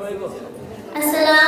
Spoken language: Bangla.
আসসালাম